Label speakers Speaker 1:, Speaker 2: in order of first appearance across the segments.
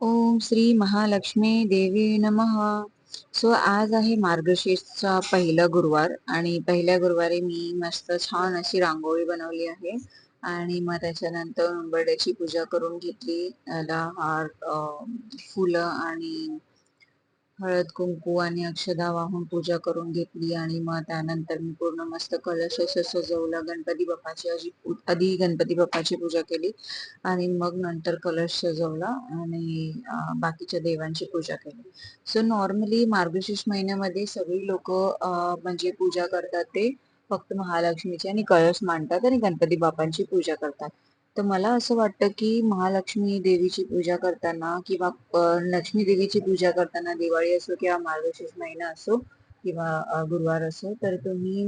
Speaker 1: ओम श्री महालक्ष्मी देवी नमः. सो आज आहे मार्गशीर्षचा पहिला गुरुवार आणि पहिल्या गुरुवारी मी मस्त छान अशी रांगोळी बनवली आहे आणि मग त्याच्यानंतर उंबरड्याची पूजा करून घेतली. त्याला हार फुलं आणि हळद कुंकू आणि अक्षदा वाहून पूजा करून घेतली आणि मग त्यानंतर मी पूर्ण मस्त कलश असं सजवला. गणपती बाप्पाची आधी आधी गणपती बाप्पाची पूजा केली आणि मग नंतर कलश सजवला आणि बाकीच्या देवांची पूजा केली. सो नॉर्मली मार्गशीर्ष महिन्यामध्ये सगळी लोक म्हणजे पूजा करतात ते फक्त महालक्ष्मीची आणि कळस मांडतात आणि गणपती बाप्पांची पूजा करतात. तर मला असं वाटतं की महालक्ष्मी देवीची पूजा करताना किंवा लक्ष्मी देवीची पूजा करताना दिवाळी असो किंवा मार्गशीर्ष महिना असो किंवा गुरुवार असो तर तुम्ही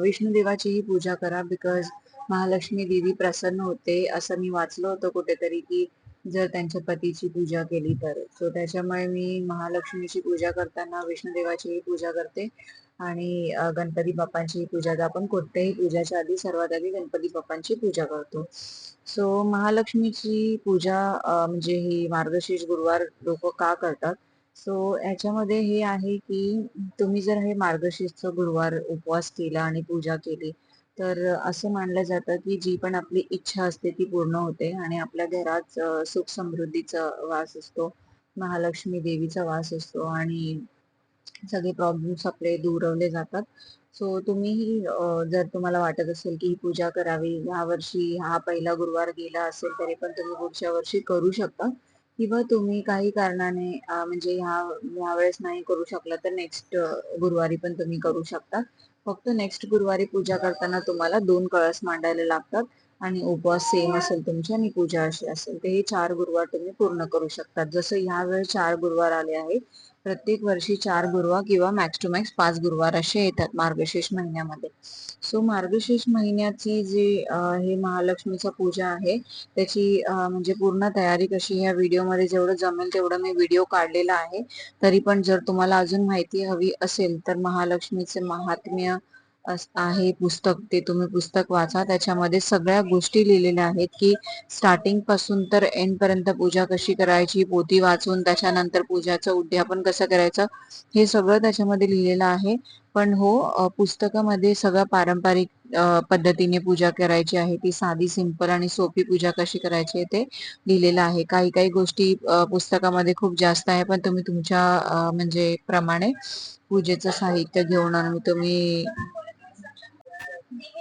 Speaker 1: विष्णू देवाचीही पूजा करा बिकॉज महालक्ष्मी देवी प्रसन्न होते असं मी वाचलं होतं कुठेतरी की जर त्यांच्या पतीची पूजा केली तर. सो त्याच्यामुळे मी महालक्ष्मीची पूजा करताना विष्णुदेवाचीही पूजा करते. आणि गणपती बाप्पांची पूजा तर आपण कोणत्याही पूजाच्या आधी सर्वात आधी गणपती बाप्पांची पूजा करतो. सो महालक्ष्मीची पूजा म्हणजे ही मार्गशीर्ष गुरुवार लोक का करतात? सो याच्यामध्ये हे आहे की तुम्ही जर हे मार्गशीर्ष गुरुवार उपवास केला आणि पूजा केली तर असं मानलं जातं की जी पण आपली इच्छा असते ती पूर्ण होते आणि आपल्या घरात सुख समृद्धीचा वास असतो महालक्ष्मी देवीचा वास असतो आणि सगळे प्रॉब्लेम्स आपले दूरवले जातात. सो तुम्हीही जर तुम्हाला वाटत असेल की ही पूजा करावी ह्या वर्षी हा पहिला गुरुवार गेला असेल तरी पण तुम्ही पुढच्या वर्षी करू शकता. किंवा तुम्ही काही कारणाने म्हणजे ह्या ह्या वेळेस नाही करू शकला तर नेक्स्ट गुरुवारी पण तुम्ही करू शकता. फक्त नेक्स्ट गुरुवारी पूजा करताना तुम्हाला दोन कळस मांडायला लागतात आणि उपवास सेम असेल तुमच्या आणि पूजा अशी असेल. तर हे चार गुरुवार तुम्ही पूर्ण करू शकतात जसं ह्या वेळेस चार गुरुवार आले आहेत प्रत्येक वर्षी चार गुरुवार किंवा मॅक्स टू मॅक्स पाच गुरुवार असे येतात मार्गशीर्ष महिन्यामध्ये. सो मार्गशीर्ष महिन्याची जी हे महालक्ष्मीचा पूजा आहे त्याची म्हणजे पूर्ण तयारी कशी ह्या व्हिडिओमध्ये जेवढं जमेल तेवढं मी व्हिडिओ काढलेला आहे. तरी पण जर तुम्हाला अजून माहिती हवी असेल तर महालक्ष्मीचे महात्म्य आहे पुस्तक ते तुम्ही पुस्तक वाचा. त्याच्यामध्ये सगळ्या गोष्टी लिहिलेल्या आहेत की स्टार्टिंगपासून तर एंड पर्यंत पूजा कशी करायची पोती वाचून त्याच्यानंतर पूजाचं उद्यापन कसं करायचं हे सगळं त्याच्यामध्ये लिहिलेलं आहे. पण हो पुस्तकामध्ये सगळं पारंपरिक पद्धतीने पूजा करायची आहे. ती साधी सिंपल आणि सोपी पूजा कशी करायची ते लिहिलेलं आहे. काही काही गोष्टी पुस्तकामध्ये खूप जास्त आहे पण तुम्ही तुमच्या म्हणजे प्रमाणे पूजेचं साहित्य घेऊन आणि तुम्ही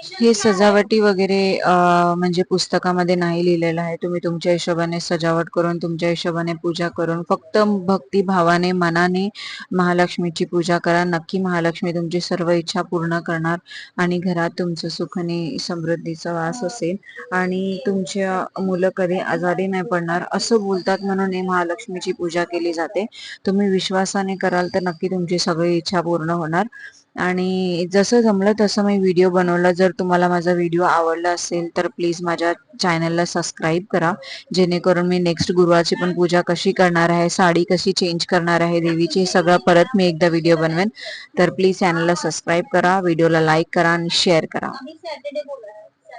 Speaker 1: हे सजावटी वगैरे म्हणजे पुस्तकामध्ये नाही लिहिलेलं आहे. तुम्ही तुमच्या हिशोबाने सजावट करून तुमच्या हिशोबाने पूजा करून फक्त भक्तिभावाने मनाने महालक्ष्मीची पूजा करा. नक्की महालक्ष्मी तुमची सर्व इच्छा पूर्ण करणार आणि घरात तुमचं सुखने समृद्धीचा वास असेल. आणि तुमच्या मुलं कधी आजारी नाही पडणार असं बोलतात म्हणून हे महालक्ष्मीची पूजा केली जाते. तुम्ही विश्वासाने कराल तर नक्की तुमची सगळी इच्छा पूर्ण होणार. आणि जसं जमलं तसं मी व्हिडिओ बनवला. जर तुम्हाला माझा व्हिडिओ आवडला असेल तर प्लीज माझ्या चॅनलला सबस्क्राईब करा. जेणेकरून मी नेक्स्ट गुरुवारची पण पूजा कशी करणार आहे साडी कशी चेंज करणार आहे देवीची सगळं परत मी एकदा व्हिडिओ बनवेन. तर प्लीज चॅनलला सबस्क्राईब करा व्हिडिओला लाईक करा आणि शेअर करा.